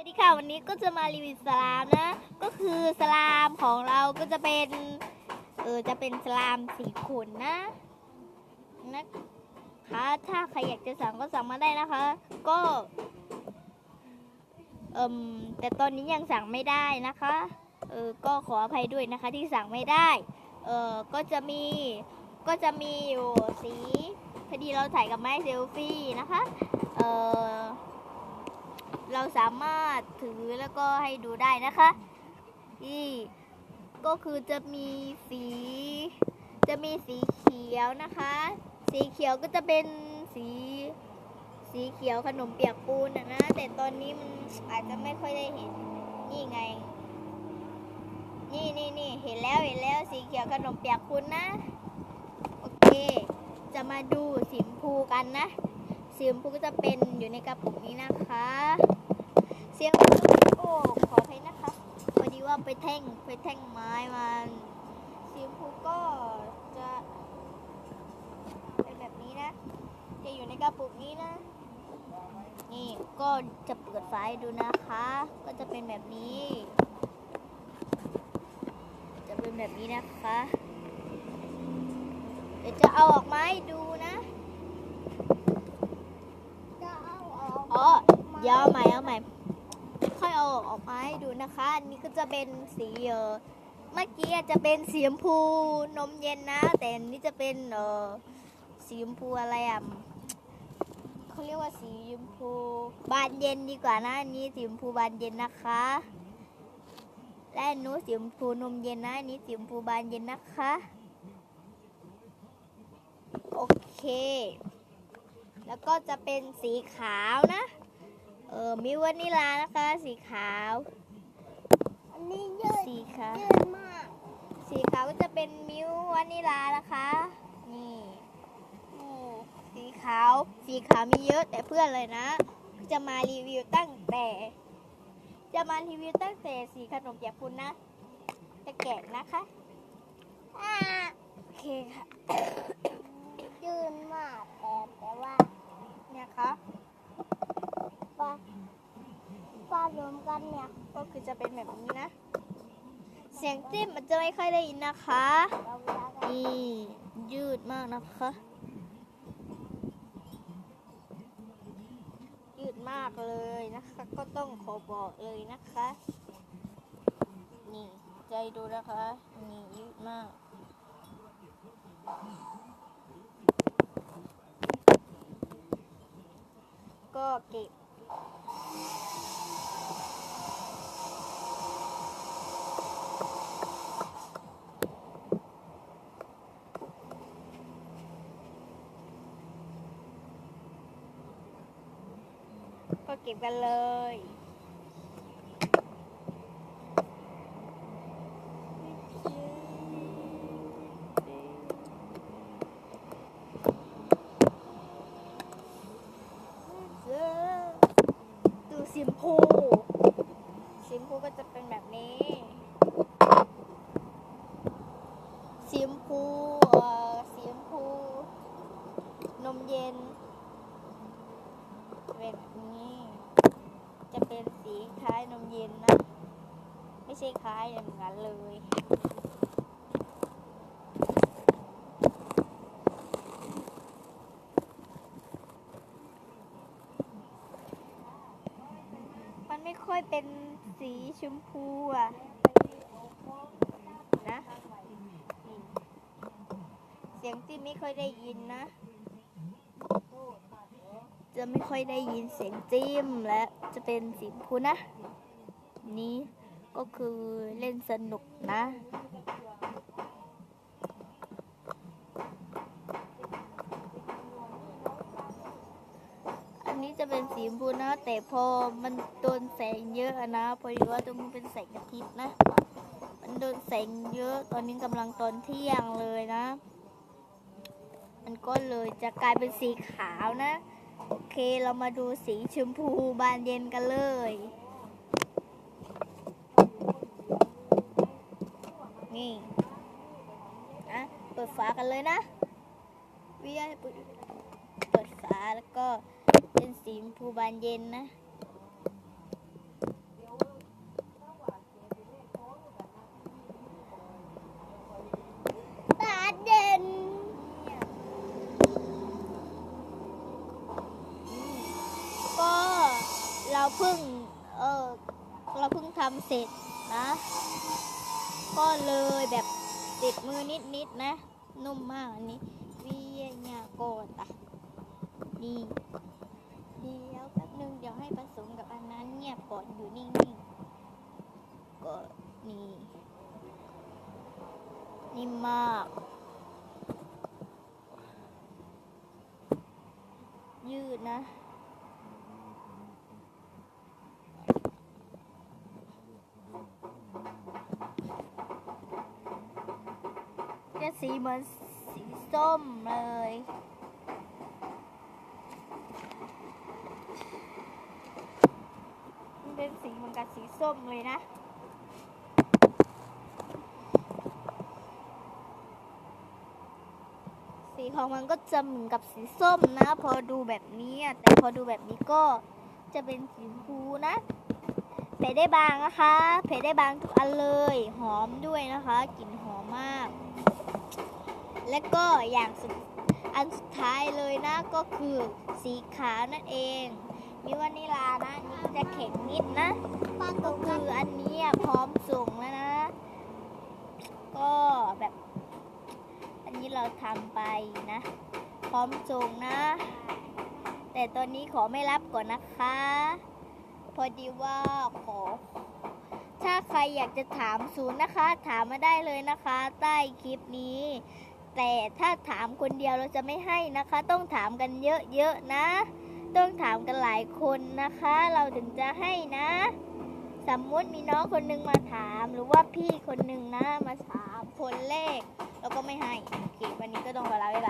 สวัสดีค่ะวันนี้ก็จะมารีวิวสลามนะ ก็คือสลามของเราก็จะเป็น เออจะเป็นสลามสีขุนนะนะคะถ้าใครอยากจะสั่งก็สั่งมาได้นะคะ ก็เอิมแต่ตอนนี้ยังสั่งไม่ได้นะคะเออก็ขออภัยด้วยนะคะที่สั่งไม่ได้เออก็จะมีก็จะมีอยู่สีพอดีเราถ่ายกับไม้เซลฟี่นะคะเออ เราสามารถถือแล้วก็ให้ดูได้นะคะนี่ก็คือจะมีสี จะมีสีเขียวนะคะ สีเขียวก็จะเป็นสีสีเขียวขนมเปียกปูนนะนะ แต่ตอนนี้มันอาจจะไม่ค่อยได้เห็น นี่ไง นี่นี่นี่เห็นแล้วเห็นแล้วสีเขียวขนมเปียกปูนนะ โอเค จะมาดูสีชมพูกันนะ สีชมพูก็จะเป็นอยู่ในกระปุกนี้นะคะ เสียงโอ้ขออภัยนะคะพอดีว่าไปแท่งไปแท่งไม้มันสีชมพูก็จะเป็นแบบนี้นะ จะอยู่ในกระปุกนี้นะ นี่ก็จะเปิดฝาให้ดูนะคะ ก็จะเป็นแบบนี้ จะเป็นแบบนี้นะคะ เดี๋ยวจะเอาออกมาให้ดูนะเอา อ๋อเดี๋ยวเอาใหม่เอาใหม่ ค่อยเอาออกมาให้ดูนะคะ อันนี้ก็จะเป็นสีเออเมื่อกี้อาจจะเป็นสีชมพูนมเย็นนะ แต่อันนี้จะเป็นเออสีชมพูอะไรอะเขาเรียกว่าสีชมพูบานเย็นดีกว่านะอันนี้สีชมพูบานเย็นนะคะ และนู้สีชมพูนมเย็นนะอันนี้สีชมพูบานเย็นนะคะ โอเค แล้วก็จะเป็นสีขาวนะ เออมิวานิลานะคะ สีขาว อันนี้ยืดสีขาวยืดมาก สีขาวก็จะเป็นมิววานิลานะคะนี่นี่สีขาว สีขาวมีเยอะแต่เพื่อนเลยนะ จะมารีวิวตั้งแต่ จะมารีวิวตั้งแต่สีขนมเปียกปูนนะ จะแกะนะคะอ่าโอเคค่ะ ยืดมากแต่แต่ว่า เนี่ยค่ะป้าป้ารวมกันเนี่ย ก็คือจะเป็นแบบนี้นะ เสียงจิ้มมันจะไม่ค่อยได้ยินนะคะเราเวลากันนี่ยืดมากนะคะ ยืดมากเลยนะคะ ก็ต้องขอบอกเลยนะคะ นี่ใจดูนะคะ นี่ยืดมาก ก็เก็บ ก็เก็บกันเลย ดูสีชมพูสีชมพูก็จะเป็นแบบนี้ สีชมพูเอ่อสีชมพู นมเย็นแบบนี้ จะเป็นสีคล้ายนมเย็นนะ ไม่ใช่คล้ายอย่างนั้นเลยมันไม่ค่อยเป็นสีชมพูอะนะ เสียงที่ไม่ค่อยได้ยินนะ จะไม่ค่อยได้ยินเสียงจิ้มและจะเป็นสีชมพูนะ นี้ก็คือเล่นสนุกนะอันนี้จะเป็นสีชมพูนะ แต่พอมันโดนแสงเยอะอะนะ พอดีว่าตรงนี้เป็นแสงอาทิตย์นะ มันโดนแสงเยอะ ตอนนี้กำลังตอนเที่ยงเลยนะ มันก็เลยจะกลายเป็นสีขาวนะ โอเคเรามาดูสีชมพูบานเย็นกันเลย นี่นะเปิดฝากันเลยนะวิยาเปิดเปิดฝาแล้วก็เป็นสีชมพูบานเย็นนะ เออ เราเพิ่งทำเสร็จนะ ก็เลยแบบติดมือนิดๆนะนุ่มมากอันนี้วิญาโกตะนี่เดี๋ยวแป๊บนึงเดี๋ยวให้ผสมกับอันนั้นเงียบก่อนอยู่นิ่งๆก็นี่นิ่มมาก ยืดนะ สีเหมือนสีส้มเลย มันเป็นสีเหมือนกับสีส้มเลยนะสีของมันก็จะเหมือนกับสีส้มนะ พอดูแบบนี้แต่พอดูแบบนี้ก็จะเป็นสีชมพูนะเผ็ดได้บางนะคะเผ็ดได้บางทุกอันเลย หอมด้วยนะคะกลิ่นหอมมาก และก็อย่างสุดอันสุดท้ายเลยนะก็คือสีขาวนั่นเอง มีวานิลานะอันนี้ก็จะแข็งนิดนะก็คืออันนี้อะพร้อมส่งแล้วนะ ก็แบบ อันนี้เราทำไปนะ พร้อมส่งนะ แต่ตอนนี้ขอไม่รับก่อนนะคะ พอดีว่าขอ ถ้าใครอยากจะถามศูนย์นะคะ ถามมาได้เลยนะคะ ใต้คลิปนี้ แต่ถ้าถามคนเดียวเราจะไม่ให้นะคะ ต้องถามกันเยอะๆนะ ต้องถามกันหลายคนนะคะ เราถึงจะให้นะ สมมุติมีน้องคนนึงมาถาม หรือว่าพี่คนนึงนะมาถามคนแรกเราก็ไม่ให้โอเควันนี้ก็ต้องขอลาไปายบาย